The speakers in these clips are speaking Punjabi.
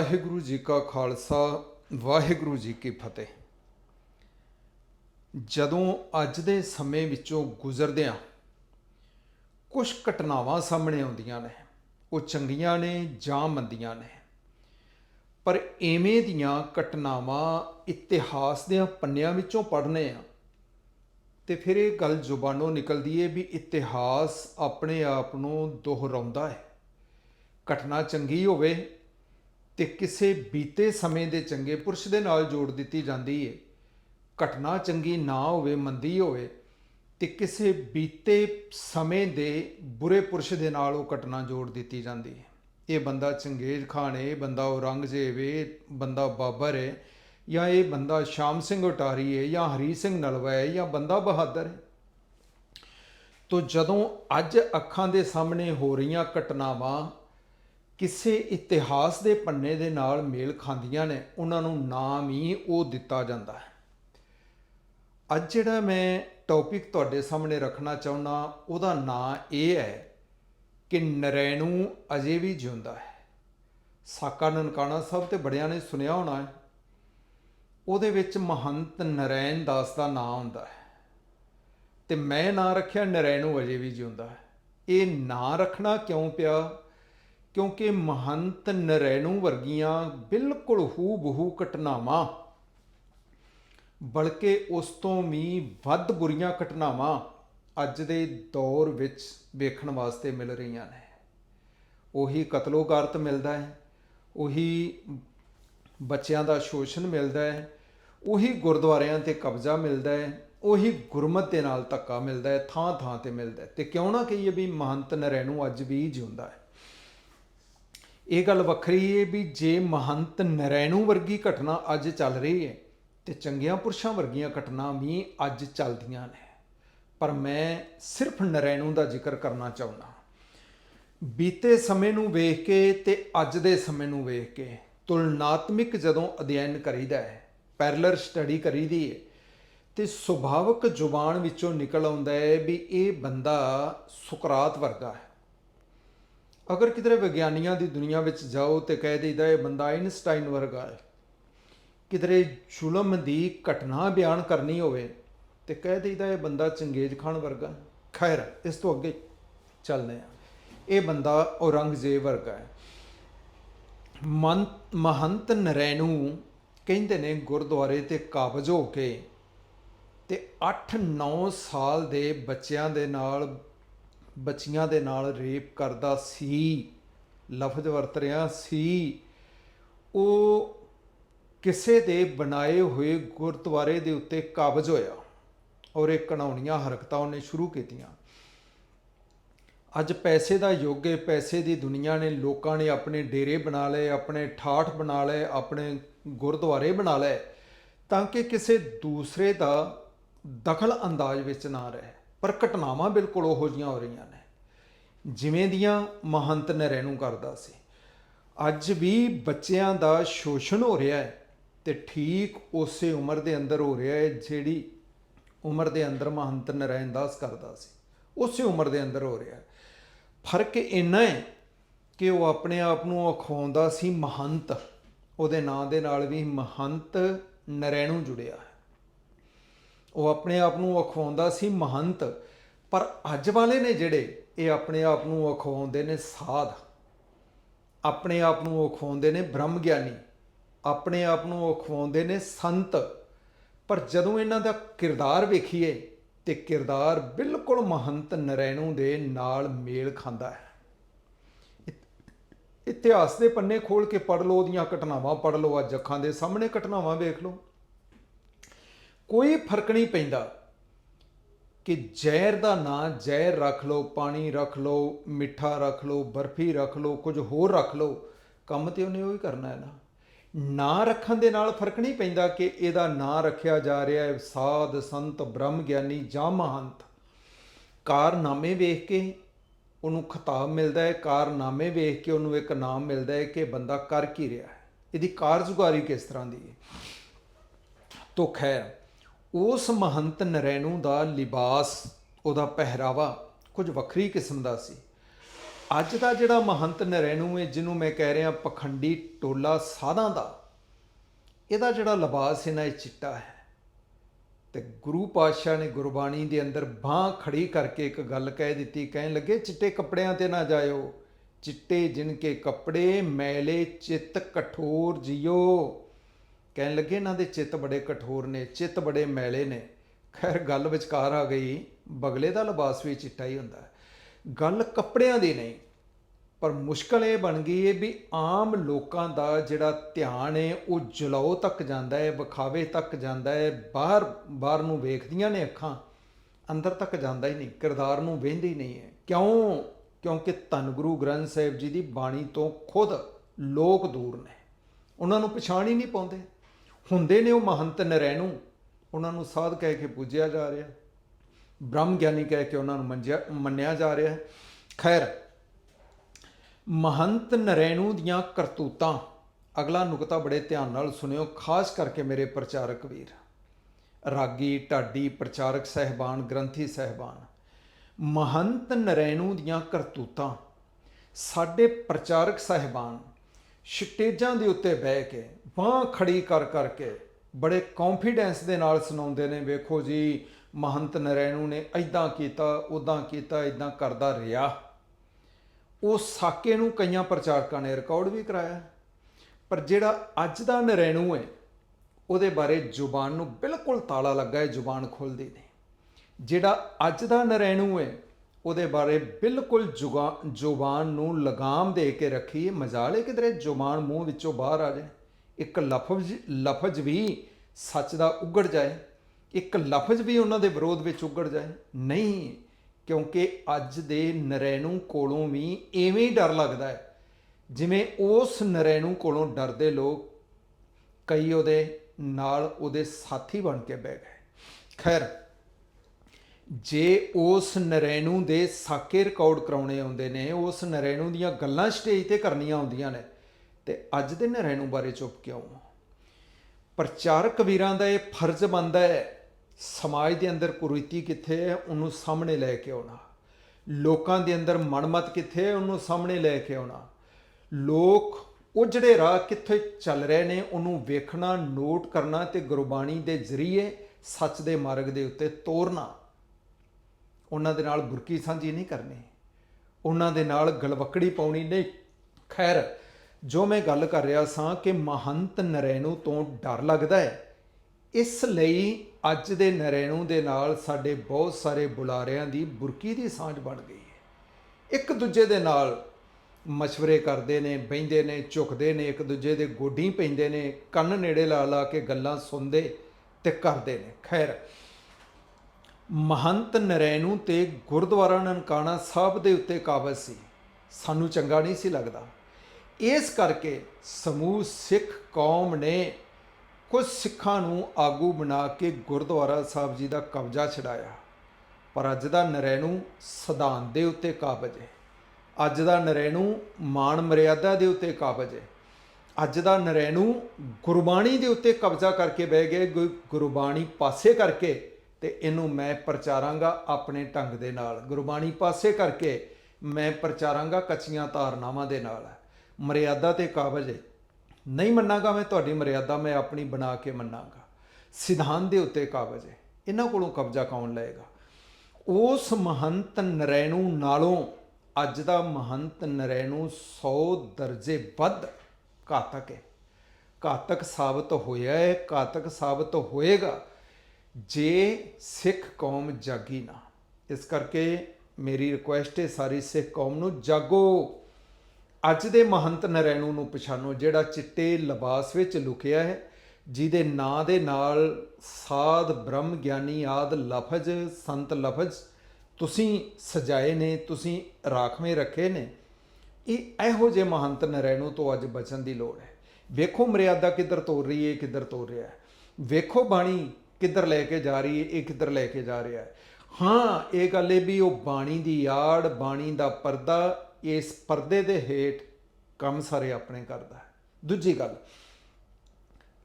ਵਾਹਿਗੁਰੂ ਜੀ ਕਾ ਖਾਲਸਾ, ਵਾਹਿਗੁਰੂ ਜੀ ਕੀ ਫਤਿਹ। ਜਦੋਂ ਅੱਜ ਦੇ ਸਮੇਂ ਵਿੱਚੋਂ ਗੁਜ਼ਰਦਿਆਂ ਕੁਝ ਘਟਨਾਵਾਂ ਸਾਹਮਣੇ ਆਉਂਦੀਆਂ ਨੇ। ਉਹ ਚੰਗੀਆਂ ਨੇ ਜਾਂ ਮੰਦੀਆਂ ਨੇ। ਪਰ ਐਵੇਂ ਦੀਆਂ ਘਟਨਾਵਾਂ ਇਤਿਹਾਸ ਦੇ ਪੰਨਿਆਂ ਵਿੱਚੋਂ ਪੜ੍ਹਨੇ ਆ। ਤੇ ਫਿਰ ਇਹ ਗੱਲ ਜ਼ੁਬਾਨੋਂ ਨਿਕਲਦੀ ਏ ਵੀ ਇਤਿਹਾਸ ਆਪਣੇ ਆਪ ਨੂੰ ਦੁਹਰਾਉਂਦਾ ਹੈ ਘਟਨਾ ਚੰਗੀ ਹੋਵੇ ਤੇ ਕਿਸੇ ਬੀਤੇ ਸਮੇਂ ਦੇ ਚੰਗੇ ਪੁਰਸ਼ ਦੇ ਨਾਲ ਜੋੜ ਦਿੱਤੀ ਜਾਂਦੀ ਏ। ਘਟਨਾ ਚੰਗੀ ਨਾ ਹੋਵੇ, ਮੰਦੀ ਹੋਵੇ, ਤੇ ਕਿਸੇ ਬੀਤੇ ਸਮੇਂ ਦੇ ਬੁਰੇ ਪੁਰਸ਼ ਦੇ ਨਾਲ ਉਹ ਘਟਨਾ ਜੋੜ ਦਿੱਤੀ ਜਾਂਦੀ ਹੈ ਇਹ ਬੰਦਾ ਚੰਗੇਜ਼ ਖਾਨ ਹੈ ਇਹ ਬੰਦਾ ਔਰੰਗਜ਼ੇਬ ਹੈ ਇਹ ਬੰਦਾ ਬਾਬਰ ਹੈ ਜਾਂ ਇਹ ਬੰਦਾ ਸ਼ਾਮ ਸਿੰਘ ਉਟਾਰੀ ਹੈ ਜਾਂ ਹਰੀ ਸਿੰਘ ਨਲਵਾ ਹੈ ਜਾਂ ਬੰਦਾ ਬਹਾਦਰ ਹੈ ਤੋ ਜਦੋਂ ਅੱਜ ਅੱਖਾਂ ਦੇ ਸਾਹਮਣੇ ਹੋ ਰਹੀਆਂ ਘਟਨਾਵਾਂ ਕਿਸੇ ਇਤਿਹਾਸ ਦੇ ਪੰਨੇ ਦੇ ਨਾਲ ਮੇਲ ਖਾਂਦੀਆਂ ਨੇ, ਉਹਨਾਂ ਨੂੰ ਨਾਮ ਹੀ ਉਹ ਦਿੱਤਾ ਜਾਂਦਾ ਹੈ। ਅੱਜ ਜਿਹੜਾ ਮੈਂ ਟੌਪਿਕ ਤੁਹਾਡੇ ਸਾਹਮਣੇ ਰੱਖਣਾ ਚਾਹੁੰਦਾ, ਉਹਦਾ ਨਾਂ ਇਹ ਹੈ ਕਿ ਨਰੈਣੂ ਅਜੇ ਵੀ ਜਿਉਂਦਾ ਹੈ। ਸਾਕਾ ਨਨਕਾਣਾ ਸਾਹਿਬ ਤੇ ਬੜਿਆਂ ਨੇ ਸੁਣਿਆ ਹੋਣਾ ਹੈ, ਉਹਦੇ ਵਿੱਚ ਮਹੰਤ ਨਰੈਣ ਦਾਸ ਦਾ ਨਾਂ ਹੁੰਦਾ ਹੈ। ਤੇ ਮੈਂ ਨਾਂ ਰੱਖਿਆ ਨਰੈਣੂ ਅਜੇ ਵੀ ਜਿਉਂਦਾ ਹੈ। ਇਹ ਨਾਂ ਰੱਖਣਾ ਕਿਉਂ ਪਿਆ? ਕਿਉਂਕਿ ਮਹੰਤ ਨਰੈਣੂ ਵਰਗੀਆਂ ਬਿਲਕੁਲ ਹੂ ਬਹੂ ਘਟਨਾਵਾਂ, ਬਲਕਿ ਉਸ ਤੋਂ ਵੀ ਵੱਧ ਬੁਰੀਆਂ ਘਟਨਾਵਾਂ ਅੱਜ ਦੇ ਦੌਰ ਵਿੱਚ ਵੇਖਣ ਵਾਸਤੇ ਮਿਲ ਰਹੀਆਂ ਨੇ। ਉਹੀ ਕਤਲੋਗਾਰਤ ਮਿਲਦਾ ਹੈ, ਉਹੀ ਬੱਚਿਆਂ ਦਾ ਸ਼ੋਸ਼ਣ ਮਿਲਦਾ ਹੈ, ਉਹੀ ਗੁਰਦੁਆਰਿਆਂ ਤੇ ਕਬਜ਼ਾ ਮਿਲਦਾ ਹੈ, ਉਹੀ ਗੁਰਮਤ ਦੇ ਨਾਲ ਧੱਕਾ ਮਿਲਦਾ ਹੈ ਥਾਂ ਥਾਂ ਤੇ ਮਿਲਦਾ ਹੈ। ਤੇ ਕਿਉਂ ਨਾ ਕਹੀਏ ਵੀ ਮਹੰਤ ਨਰੈਣੂ ਅੱਜ ਵੀ ਜਿਉਂਦਾ ਹੈ। ਇਹ ਗੱਲ ਵੱਖਰੀ ਹੈ ਵੀ ਜੇ ਮਹੰਤ ਨਰੈਣੂ ਵਰਗੀ ਘਟਨਾ ਅੱਜ ਚੱਲ ਰਹੀ ਹੈ ਤੇ ਚੰਗਿਆਂ ਪੁਰਸ਼ਾਂ ਵਰਗੀਆਂ ਘਟਨਾ ਵੀ ਅੱਜ ਚੱਲਦੀਆਂ ਨੇ। ਪਰ ਮੈਂ ਸਿਰਫ ਨਰੈਣੂ ਦਾ ਜ਼ਿਕਰ ਕਰਨਾ ਚਾਹੁੰਦਾ ਬੀਤੇ ਸਮੇਂ ਨੂੰ ਵੇਖ ਕੇ ਤੇ ਅੱਜ ਦੇ ਸਮੇਂ ਨੂੰ ਵੇਖ ਕੇ ਤੁਲਨਾਤਮਿਕ ਜਦੋਂ ਅਧਿਐਨ ਕਰੀਦਾ ਹੈ ਪੈਰਲਰ ਸਟੱਡੀ ਕਰੀਦੀ ਹੈ ਤੇ ਸੁਭਾਵਕ ਜ਼ੁਬਾਨ ਵਿੱਚੋਂ ਨਿਕਲ ਆਉਂਦਾ ਹੈ ਵੀ ਇਹ ਬੰਦਾ ਸੁਕਰਾਤ ਵਰਗਾ ਹੈ। ਅਗਰ ਕਿਧਰੇ ਵਿਗਿਆਨੀਆਂ ਦੀ ਦੁਨੀਆ ਵਿੱਚ ਜਾਓ ਤੇ ਕਹਿ ਦੇਈਦਾ ਇਹ ਬੰਦਾ ਆਇਨਸਟਾਈਨ ਵਰਗਾ ਹੈ। ਕਿਧਰੇ ਜ਼ੁਲਮ ਦੀ ਘਟਨਾ ਬਿਆਨ ਕਰਨੀ ਹੋਵੇ ਤੇ ਕਹਿ ਦੇਈਦਾ ਇਹ ਬੰਦਾ ਚੰਗੇਜ਼ ਖਾਨ ਵਰਗਾ ਖੈਰ, ਇਸ ਤੋਂ ਅੱਗੇ ਚੱਲਦੇ ਆ ਇਹ ਬੰਦਾ ਔਰੰਗਜ਼ੇਬ ਵਰਗਾ ਹੈ। ਮੰਤ ਮਹੰਤ ਨਰੈਣੂ ਕਹਿੰਦੇ ਨੇ ਗੁਰਦੁਆਰੇ ਤੇ ਕਾਬਜ ਹੋ ਕੇ ਤੇ 8-9 ਸਾਲ ਦੇ ਬੱਚਿਆਂ ਦੇ ਨਾਲ ਬੱਚੀਆਂ ਦੇ ਨਾਲ ਰੇਪ ਕਰਦਾ ਸੀ, ਲਫ਼ਜ਼ ਵਰਤ ਰਿਹਾ ਸੀ। ਉਹ ਕਿਸੇ ਦੇ ਬਣਾਏ ਹੋਏ ਗੁਰਦੁਆਰੇ ਦੇ ਉੱਤੇ ਕਾਬਜ ਹੋਇਆ ਔਰ ਇਹ ਕਣਾਉਣੀਆਂ ਹਰਕਤਾਂ ਉਹਨੇ ਸ਼ੁਰੂ ਕੀਤੀਆਂ। ਅੱਜ ਪੈਸੇ ਦਾ ਯੁੱਗ ਹੈ ਪੈਸੇ ਦੀ ਦੁਨੀਆ ਨੇ ਲੋਕਾਂ ਨੇ ਆਪਣੇ ਡੇਰੇ ਬਣਾ ਲਏ, ਆਪਣੇ ਠਾਠ ਬਣਾ ਲਏ, ਆਪਣੇ ਗੁਰਦੁਆਰੇ ਬਣਾ ਲਏ, ਤਾਂ ਕਿ ਕਿਸੇ ਦੂਸਰੇ ਦਾ ਦਖਲ ਅੰਦਾਜ਼ ਵਿੱਚ ਨਾ ਰਹੇ। ਪਰ ਘਟਨਾਵਾਂ ਬਿਲਕੁਲ ਉਹੋ ਜਿਹੀਆਂ ਹੋ ਰਹੀਆਂ ਨੇ। ਜਿਵੇਂ ਦੀਆਂ ਮਹੰਤ ਨਰੈਣੂ ਕਰਦਾ ਸੀ। ਅੱਜ ਵੀ ਬੱਚਿਆਂ ਦਾ ਸ਼ੋਸ਼ਣ ਹੋ ਰਿਹਾ ਹੈ ਤੇ ਠੀਕ ਉਸੇ ਉਮਰ ਦੇ ਅੰਦਰ ਹੋ ਰਿਹਾ ਹੈ ਜਿਹੜੀ ਉਮਰ ਦੇ ਅੰਦਰ ਮਹੰਤ ਨਰੈਣ ਦਾਸ ਕਰਦਾ ਸੀ। ਉਸੇ ਉਮਰ ਦੇ ਅੰਦਰ ਹੋ ਰਿਹਾ ਹੈ। ਫ਼ਰਕ ਇੰਨਾ ਹੈ ਕਿ ਉਹ ਆਪਣੇ ਆਪ ਨੂੰ ਅਖਵਾਉਂਦਾ ਸੀ ਮਹੰਤ। ਉਹਦੇ ਨਾਂ ਦੇ ਨਾਲ ਵੀ ਮਹੰਤ ਨਰੈਣੂ ਜੁੜਿਆ ਹੈ। ਉਹ ਆਪਣੇ ਆਪ ਨੂੰ ਅਖਵਾਉਂਦਾ ਸੀ ਮਹੰਤ। ਪਰ ਅੱਜ ਵਾਲੇ ਨੇ ਜਿਹੜੇ, ਇਹ ਆਪਣੇ ਆਪ ਨੂੰ ਅਖਵਾਉਂਦੇ ਨੇ ਸਾਧ। ਆਪਣੇ ਆਪ ਨੂੰ ਅਖਵਾਉਂਦੇ ਨੇ ਬ੍ਰਹਮ ਗਿਆਨੀ ਆਪਣੇ ਆਪ ਨੂੰ ਅਖਵਾਉਂਦੇ ਨੇ ਸੰਤ। ਪਰ ਜਦੋਂ ਇਹਨਾਂ ਦਾ ਕਿਰਦਾਰ ਵੇਖੀਏ, ਤੇ ਕਿਰਦਾਰ ਬਿਲਕੁਲ ਮਹੰਤ ਨਰੈਣੂ ਦੇ ਨਾਲ ਮੇਲ ਖਾਂਦਾ ਹੈ। ਇਤਿਹਾਸ ਦੇ ਪੰਨੇ ਖੋਲ ਕੇ ਪੜ ਲਓ, ਉਹਦੀਆਂ ਘਟਨਾਵਾਂ ਪੜ ਲਓ, ਅੱਜ ਅੱਖਾਂ ਦੇ ਸਾਹਮਣੇ ਘਟਨਾਵਾਂ ਵੇਖ ਲਓ। ਕੋਈ ਫ਼ਰਕ ਨਹੀਂ ਪੈਂਦਾ ਕਿ ਜ਼ਹਿਰ ਦਾ ਨਾਂ ਜ਼ਹਿਰ ਰੱਖ ਲਓ, ਪਾਣੀ ਰੱਖ ਲਓ, ਮਿੱਠਾ ਰੱਖ ਲਓ, ਬਰਫੀ ਰੱਖ ਲਓ, ਕੁਝ ਹੋਰ ਰੱਖ ਲਓ, ਕੰਮ ਤੇ ਉਹਨੇ ਉਹ ਹੀ ਕਰਨਾ ਹੈ ਨਾ। ਨਾਂ ਰੱਖਣ ਦੇ ਨਾਲ ਫ਼ਰਕ ਨਹੀਂ ਪੈਂਦਾ ਕਿ ਇਹਦਾ ਨਾਂ ਰੱਖਿਆ ਜਾ ਰਿਹਾ ਹੈ, ਸਾਧ, ਸੰਤ, ਬ੍ਰਹਮ ਗਿਆਨੀ ਜਾਂ ਮਹੰਤ। ਕਾਰਨਾਮੇ ਵੇਖ ਕੇ ਉਹਨੂੰ ਖਿਤਾਬ ਮਿਲਦਾ ਹੈ, ਕਾਰਨਾਮੇ ਵੇਖ ਕੇ ਉਹਨੂੰ ਇੱਕ ਨਾਮ ਮਿਲਦਾ ਹੈ ਕਿ ਬੰਦਾ ਕਰ ਕੀ ਰਿਹਾ ਹੈ। ਇਹਦੀ ਕਾਰਜੁਗਾਰੀ ਕਿਸ ਤਰ੍ਹਾਂ ਦੀ ਹੈ? ਤੋ ਖੈਰ ਉਸ ਮਹੰਤ ਨਰੈਣੂ ਦਾ ਲਿਬਾਸ, ਉਹਦਾ ਪਹਿਰਾਵਾ ਕੁਝ ਵੱਖਰੀ ਕਿਸਮ ਦਾ ਸੀ। ਅੱਜ ਦਾ ਜਿਹੜਾ ਮਹੰਤ ਨਰੈਣੂ ਹੈ ਜਿਹਨੂੰ ਮੈਂ ਕਹਿ ਰਿਹਾ ਪਖੰਡੀ ਟੋਲਾ ਸਾਧਾਂ ਦਾ, ਇਹਦਾ ਜਿਹੜਾ ਲਿਬਾਸ ਹੈ ਨਾ ਇਹ ਚਿੱਟਾ ਹੈ। ਤੇ ਗੁਰੂ ਪਾਤਸ਼ਾਹ ਨੇ ਗੁਰਬਾਣੀ ਦੇ ਅੰਦਰ ਬਾਹ ਖੜੀ ਕਰਕੇ ਇੱਕ ਗੱਲ ਕਹਿ ਦਿੱਤੀ, ਕਹਿਣ ਲੱਗੇ, ਚਿੱਟੇ ਕੱਪੜਿਆਂ ਤੇ ਨਾ ਜਾਇਓ। ਚਿੱਟੇ ਜਿਨ ਕੇ ਕੱਪੜੇ ਮੈਲੇ ਚਿੱਤ ਕਠੋਰ ਜਿਓ। ਕਹਿਣ ਲੱਗੇ ਇਹਨਾਂ ਦੇ ਚਿੱਤ ਬੜੇ ਕਠੋਰ ਨੇ, ਚਿੱਤ ਬੜੇ ਮੈਲੇ ਨੇ। ਖੈਰ, ਗੱਲ ਵਿਚਕਾਰ ਆ ਗਈ, ਬਗਲੇ ਦਾ ਲਿਬਾਸ ਵੀ ਚਿੱਟਾ ਹੀ ਹੁੰਦਾ। ਗੱਲ ਕੱਪੜਿਆਂ ਦੀ ਨਹੀਂ, ਪਰ ਮੁਸ਼ਕਲ ਇਹ ਬਣ ਗਈ ਹੈ ਵੀ ਆਮ ਲੋਕਾਂ ਦਾ ਜਿਹੜਾ ਧਿਆਨ ਹੈ ਉਹ ਜਲਾਓ ਤੱਕ ਜਾਂਦਾ ਹੈ ਵਿਖਾਵੇ ਤੱਕ ਜਾਂਦਾ ਹੈ ਬਾਹਰ ਬਾਹਰ ਨੂੰ ਵੇਖਦੀਆਂ ਨੇ ਅੱਖਾਂ, ਅੰਦਰ ਤੱਕ ਜਾਂਦਾ ਹੀ ਨਹੀਂ, ਕਿਰਦਾਰ ਨੂੰ ਵੇਂਦੀ ਹੀ ਨਹੀਂ ਹੈ ਕਿਉਂ? ਕਿਉਂਕਿ ਧੰਨ ਗੁਰੂ ਗ੍ਰੰਥ ਸਾਹਿਬ ਜੀ ਦੀ ਬਾਣੀ ਤੋਂ ਖੁਦ ਲੋਕ ਦੂਰ ਨੇ। ਉਹਨਾਂ ਨੂੰ ਪਛਾਣ ਹੀ ਨਹੀਂ ਪਾਉਂਦੇ। ਹੁੰਦੇ ਨੇ ਉਹ ਮਹੰਤ ਨਰੈਣੂ। ਉਹਨਾਂ ਨੂੰ ਸਾਧ ਕਹਿ ਕੇ ਪੂਜਿਆ ਜਾ ਰਿਹਾ। ਬ੍ਰਹਮ ਗਿਆਨੀ ਕਹਿ ਕੇ ਉਹਨਾਂ ਨੂੰ ਮੰਨਿਆ ਮੰਨਿਆ ਜਾ ਰਿਹਾ। ਖੈਰ, ਮਹੰਤ ਨਰੈਣੂ ਦੀਆਂ ਕਰਤੂਤਾਂ। ਅਗਲਾ ਨੁਕਤਾ ਬੜੇ ਧਿਆਨ ਨਾਲ ਸੁਣਿਓ, ਖਾਸ ਕਰਕੇ ਮੇਰੇ ਪ੍ਰਚਾਰਕ ਵੀਰ। ਰਾਗੀ, ਢਾਡੀ, ਪ੍ਰਚਾਰਕ ਸਹਿਬਾਨ, ਗ੍ਰੰਥੀ ਸਹਿਬਾਨ। ਮਹੰਤ ਨਰੈਣੂ ਦੀਆਂ ਕਰਤੂਤਾਂ। ਸਾਡੇ ਪ੍ਰਚਾਰਕ ਸਹਿਬਾਨ ਸਟੇਜਾਂ ਦੇ ਉੱਤੇ ਬਹਿ ਕੇ, ਬਾਹ ਖੜੀ ਕਰ ਕਰਕੇ ਬੜੇ ਕੌਨਫੀਡੈਂਸ ਦੇ ਨਾਲ ਸੁਣਾਉਂਦੇ ਨੇ, ਵੇਖੋ ਜੀ, ਮਹੰਤ ਨਰੈਣੂ ਨੇ ਐਦਾਂ ਕੀਤਾ ਉਦਾਂ ਕੀਤਾ ਐਦਾਂ ਕਰਦਾ ਰਿਹਾ। ਉਹ ਸਾਕੇ ਨੂੰ ਕਈਆਂ ਪ੍ਰਚਾਰਕਾਂ ਨੇ ਰਿਕਾਰਡ ਵੀ ਕਰਾਇਆ। ਪਰ ਜਿਹੜਾ ਅੱਜ ਦਾ ਨਰੈਣੂ ਹੈ, ਉਹਦੇ ਬਾਰੇ ਜ਼ੁਬਾਨ ਨੂੰ ਬਿਲਕੁਲ ਤਾਲਾ ਲੱਗਾ ਹੈ, ਜ਼ੁਬਾਨ ਖੁੱਲਦੀ ਨਹੀਂ। ਜਿਹੜਾ ਅੱਜ ਦਾ ਨਰੈਣੂ ਹੈ ਉਹਦੇ ਬਾਰੇ ਬਿਲਕੁਲ ਜੁਗਾ, ਜ਼ੁਬਾਨ ਨੂੰ ਲਗਾਮ ਦੇ ਕੇ ਰੱਖੀ। ਮਜ਼ਾਲੇ ਕਿਧਰੇ? ਜ਼ੁਬਾਨ ਮੂੰਹ ਵਿੱਚੋਂ ਬਾਹਰ ਆ ਜਾਏ। ਇੱਕ ਲਫ਼ਜ਼ ਲਫ਼ਜ਼ ਵੀ ਸੱਚ ਦਾ ਉਗੜ ਜਾਏ। ਇੱਕ ਲਫ਼ਜ਼ ਵੀ ਉਹਨਾਂ ਦੇ ਵਿਰੋਧ ਵਿੱਚ ਉਗੜ ਜਾਏ। ਨਹੀਂ, ਕਿਉਂਕਿ ਅੱਜ ਦੇ ਨਰੈਣੂ ਕੋਲੋਂ ਵੀ ਐਵੇਂ ਹੀ ਡਰ ਲੱਗਦਾ ਹੈ। ਜਿਵੇਂ ਉਸ ਨਰੈਣੂ ਕੋਲੋਂ ਡਰਦੇ ਲੋਕ ਕਈ ਉਹਦੇ ਨਾਲ ਉਹਦੇ ਸਾਥੀ ਬਣ ਕੇ ਬਹਿ ਗਏ। ਖੈਰ ਜੇ ਉਸ ਨਰੈਣੂ ਦੇ ਸਾਕੇ ਰਿਕਾਰਡ ਕਰਾਉਣੇ ਆਉਂਦੇ ਨੇ, ਉਸ ਨਰੈਣੂ ਦੀਆਂ ਗੱਲਾਂ ਸਟੇਜ ਤੇ ਕਰਨੀਆਂ ਆਉਂਦੀਆਂ ਨੇ, ਤੇ ਅੱਜ ਦੇ ਨਰੈਣੂ ਬਾਰੇ ਚੁੱਪ ਕਿਉਂ? ਪ੍ਰਚਾਰਕ ਵੀਰਾਂ ਦਾ ਇਹ ਫਰਜ਼ ਬਣਦਾ ਹੈ, ਸਮਾਜ ਦੇ ਅੰਦਰ ਕੁਰੀਤੀ ਕਿੱਥੇ ਹੈ, ਉਹਨੂੰ ਸਾਹਮਣੇ ਲੈ ਕੇ ਆਉਣਾ। ਲੋਕਾਂ ਦੇ ਅੰਦਰ ਮਨਮਤ ਕਿੱਥੇ ਹੈ, ਉਹਨੂੰ ਸਾਹਮਣੇ ਲੈ ਕੇ ਆਉਣਾ। ਲੋਕ ਉਹ ਜਿਹੜੇ ਰਾਹ ਕਿੱਥੇ ਚੱਲ ਰਹੇ ਨੇ, ਉਹਨੂੰ ਵੇਖਣਾ ਨੋਟ ਕਰਨਾ ਤੇ ਗੁਰਬਾਣੀ ਦੇ ਜ਼ਰੀਏ ਸੱਚ ਦੇ ਮਾਰਗ ਦੇ ਉੱਤੇ ਤੋਰਨਾ। ਉਹਨਾਂ ਦੇ ਨਾਲ ਬੁਰਕੀ ਸਾਂਝੀ ਨਹੀਂ ਕਰਨੀ। ਉਹਨਾਂ ਦੇ ਨਾਲ ਗਲਵਕੜੀ ਪਾਉਣੀ ਨਹੀਂ। ਖੈਰ, ਜੋ ਮੈਂ ਗੱਲ ਕਰ ਰਿਹਾ ਸਾਂ ਕਿ ਮਹੰਤ ਨਰੈਣੂ ਤੋਂ ਡਰ ਲੱਗਦਾ ਹੈ, ਇਸ ਲਈ ਅੱਜ ਦੇ ਨਰੈਣੂ ਦੇ ਨਾਲ ਸਾਡੇ ਬਹੁਤ ਸਾਰੇ ਬੁਲਾਰਿਆਂ ਦੀ ਬੁਰਕੀ ਦੀ ਸਾਂਝ ਬਣ ਗਈ ਹੈ। ਇੱਕ ਦੂਜੇ ਦੇ ਨਾਲ ਮਸ਼ਵਰੇ ਕਰਦੇ ਨੇ, ਬਹਿੰਦੇ ਨੇ, ਝੁਕਦੇ ਨੇ, ਇੱਕ ਦੂਜੇ ਦੇ ਗੋਡੀ ਪੈਂਦੇ ਨੇ, ਕੰਨ ਨੇੜੇ ਲਾ ਲਾ ਕੇ ਗੱਲਾਂ ਸੁਣਦੇ ਤੇ ਕਰਦੇ ਨੇ। ਖੈਰ ਮਹੰਤ ਨਰੈਣੂ ਤੇ ਗੁਰਦੁਆਰਾ ਨਨਕਾਣਾ ਸਾਹਿਬ ਦੇ ਉੱਤੇ ਕਾਬਜ਼ ਸੀ। ਸਾਨੂੰ ਚੰਗਾ ਨਹੀਂ ਸੀ ਲੱਗਦਾ। ਇਸ ਕਰਕੇ ਸਮੂਹ ਸਿੱਖ ਕੌਮ ਨੇ ਕੁਝ ਸਿੱਖਾਂ ਨੂੰ ਆਗੂ ਬਣਾ ਕੇ ਗੁਰਦੁਆਰਾ ਸਾਹਿਬ ਜੀ ਦਾ ਕਬਜ਼ਾ ਛਡਾਇਆ। ਪਰ ਅੱਜ ਦਾ ਨਰੈਣੂ ਸਿਧਾਂਤ ਦੇ ਉੱਤੇ ਕਾਬਜ਼ ਹੈ। ਅੱਜ ਦਾ ਨਰੈਣੂ ਮਾਣ ਮਰਿਆਦਾ ਦੇ ਉੱਤੇ ਕਾਬਜ਼ ਹੈ। ਅੱਜ ਦਾ ਨਰੈਣੂ ਗੁਰਬਾਣੀ ਦੇ ਉੱਤੇ ਕਬਜ਼ਾ ਕਰਕੇ ਬਹਿ ਗਏ। ਗੁ- ਗੁਰਬਾਣੀ ਪਾਸੇ ਕਰਕੇ ਤੇ ਇਹਨੂੰ ਮੈਂ ਪ੍ਰਚਾਰਾਂਗਾ ਆਪਣੇ ਢੰਗ ਦੇ ਨਾਲ। ਗੁਰਬਾਣੀ ਪਾਸੇ ਕਰਕੇ ਮੈਂ ਪ੍ਰਚਾਰਾਂਗਾ ਕੱਚੀਆਂ ਧਾਰਨਾਵਾਂ ਦੇ ਨਾਲ। ਮਰਿਆਦਾ ਤੇ ਕਾਬਜ਼ ਹੈ। ਨਹੀਂ ਮੰਨਾਂਗਾ ਮੈਂ ਤੁਹਾਡੀ ਮਰਿਆਦਾ, ਮੈਂ ਆਪਣੀ ਬਣਾ ਕੇ ਮੰਨਾਂਗਾ। ਸਿਧਾਂਤ ਦੇ ਉੱਤੇ ਕਾਬਜ਼ ਹੈ। ਇਹਨਾਂ ਕੋਲੋਂ ਕਬਜ਼ਾ ਕੌਣ ਲਏਗਾ? ਉਸ ਮਹੰਤ ਨਰੈਣੂ ਨਾਲੋਂ ਅੱਜ ਦਾ ਮਹੰਤ ਨਰੈਣੂ 100 ਦਰਜੇ ਵੱਧ ਘਾਤਕ ਹੈ। ਘਾਤਕ ਸਾਬਤ ਹੋਇਆ ਹੈ, ਘਾਤਕ ਸਾਬਤ ਹੋਏਗਾ। ਜੇ ਸਿੱਖ ਕੌਮ ਜਾਗੀ ਨਾ, ਇਸ ਕਰਕੇ ਮੇਰੀ ਰਿਕੁਐਸਟ ਹੈ ਸਾਰੀ ਸਿੱਖ ਕੌਮ ਨੂੰ ਜਾਗੋ। ਅੱਜ ਦੇ ਮਹੰਤ ਨਰੈਣੂ ਨੂੰ ਪਛਾਣੋ, ਜਿਹੜਾ ਚਿੱਟੇ ਲਿਬਾਸ ਵਿੱਚ ਲੁਕਿਆ ਹੈ, ਜਿਹਦੇ ਨਾਂ ਦੇ ਨਾਲ ਸਾਧ ਬ੍ਰਹਮ ਗਿਆਨੀ ਆਦ ਲਫ਼ਜ਼, ਸੰਤ ਲਫ਼ਜ਼ ਤੁਸੀਂ ਸਜਾਏ ਨੇ, ਤੁਸੀਂ ਰਾਖਵੇਂ ਰੱਖੇ ਨੇ। ਇਹ ਇਹੋ ਜਿਹੇ ਮਹੰਤ ਨਰੈਣੂ ਤੋਂ ਅੱਜ ਬਚਣ ਦੀ ਲੋੜ ਹੈ। ਵੇਖੋ ਮਰਿਆਦਾ ਕਿੱਧਰ ਤੋਰ ਰਹੀ ਹੈ ਕਿੱਧਰ ਤੋਰ ਰਿਹਾ ਹੈ। ਵੇਖੋ ਬਾਣੀ ਕਿੱਧਰ ਲੈ ਕੇ ਜਾ ਰਹੀ ਹੈ, ਇਹ ਕਿੱਧਰ ਲੈ ਕੇ ਜਾ ਰਿਹਾ ਹੈ। ਹਾਂ, ਇਹ ਗੱਲ ਇਹ ਵੀ ਉਹ ਬਾਣੀ ਦੀ ਯਾੜ ਬਾਣੀ ਦਾ ਪਰਦਾ, ਇਸ ਪਰਦੇ ਦੇ ਹੇਠ ਕੰਮ ਸਾਰੇ ਆਪਣੇ ਕਰਦਾ ਹੈ। ਦੂਜੀ ਗੱਲ,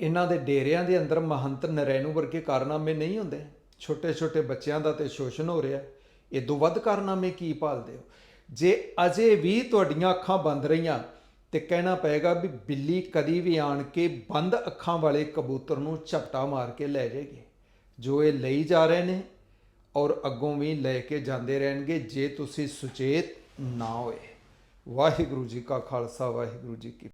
ਇਹਨਾਂ ਦੇ ਡੇਰਿਆਂ ਦੇ ਅੰਦਰ ਮਹੰਤ ਨਰੈਣੂ ਵਰਗੇ ਕਾਰਨਾਮੇ ਨਹੀਂ ਹੁੰਦੇ। ਛੋਟੇ ਛੋਟੇ ਬੱਚਿਆਂ ਦਾ ਤੇ ਸ਼ੋਸ਼ਣ ਹੋ ਰਿਹਾ ਇਹ ਤੋਂ ਵੱਧ ਕਾਰਨਾਮੇ ਕੀ ਭਾਲਦੇ ਹੋ? ਜੇ ਅਜੇ ਵੀ ਤੁਹਾਡੀਆਂ ਅੱਖਾਂ ਬੰਦ ਰਹੀਆਂ ਤੇ ਕਹਿਣਾ ਪਏਗਾ ਵੀ ਬਿੱਲੀ ਕਦੀ ਵੀ ਆਣ ਕੇ ਬੰਦ ਅੱਖਾਂ ਵਾਲੇ ਕਬੂਤਰ ਨੂੰ ਝਪਟਾ ਮਾਰ ਕੇ ਲੈ ਜਾਏਗੀ। ਜੋ ਇਹ ਲਈ ਜਾ ਰਹੇ ਨੇ ਔਰ ਅੱਗੋਂ ਵੀ ਲੈ ਕੇ ਜਾਂਦੇ ਰਹਿਣਗੇ ਜੇ ਤੁਸੀਂ ਸੁਚੇਤ ਨਾ ਹੋਏ। ਵਾਹਿਗੁਰੂ ਜੀ ਕਾ ਖਾਲਸਾ, ਵਾਹਿਗੁਰੂ ਜੀ ਕੀ